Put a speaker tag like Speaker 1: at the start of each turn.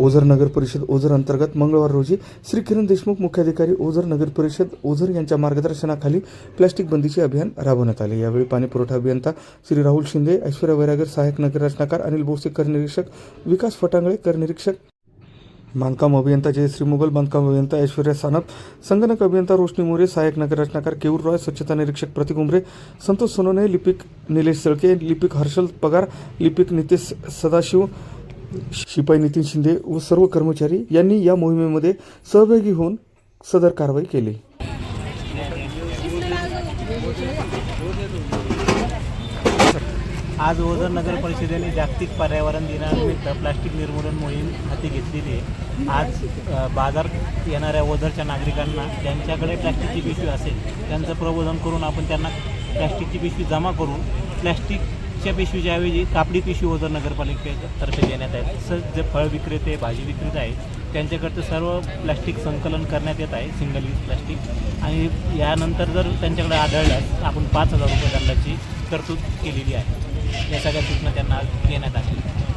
Speaker 1: ओझर नगर परिषद ओझर अंतर्गत मंगळवार रोजी श्री किरण देशमुख मुख्याधिकारी ओझर नगर परिषद ओझर यांच्या मार्गदर्शनाखाली प्लास्टिक बंदीचे अभियान राबवण्यात आले. यावेळी पाणी पुरवठा अभियंता श्री राहुल शिंदे ऐश्वर्या वैरागर सहाय्यक नगर रचनाकार अनिल बोसे कर निरीक्षक विकास फटांगळे कर निरीक्षक बांधकाम अभियंता जयश्री मुघल बांधकाम अभियंता ऐश्वर्या सानप संगणक अभियंता रोशनी मोरे सहाय्यक नगर रचनाकार केऊर रॉय स्वच्छता निरीक्षक प्रतीक उमरे संतोष सोनोने लिपिक निलेश सळके लिपिक हर्षल पगार लिपिक नितेश सदाशिव शिपाई नितीन शिंदे व सर्व कर्मचारी यांनी या मोहिमेमध्ये सहभागी होऊन सदर कारवाई केली.
Speaker 2: आज ओझर नगर परिषदेने जागतिक पर्यावरण दिनानिमित्त प्लास्टिक निर्मूलन मोहीम हाती घेतलेली आहे. आज बाजार येणाऱ्या ओझरच्या नागरिकांना ज्यांच्याकडे प्लॅस्टिकची पिशवी असेल त्यांचं प्रबोधन करून आपण त्यांना प्लॅस्टिकची पिशवी जमा करून प्लॅस्टिक प्लॅस्टिकच्या पिशवीच्या ऐवजी कापडी पिशवी वजन नगरपालिकेतर्फे देण्यात आहेत तसंच जे फळ विक्रेते भाजी विक्रेते आहेत त्यांच्याकडचं सर्व प्लॅस्टिक संकलन करण्यात येत आहे सिंगल यूज प्लॅस्टिक आणि यानंतर जर त्यांच्याकडे आढळल्यास आपण पाच हजार रुपये दंडाची तरतूद केलेली आहे. या सगळ्या सूचना त्यांना देण्यात आल्या.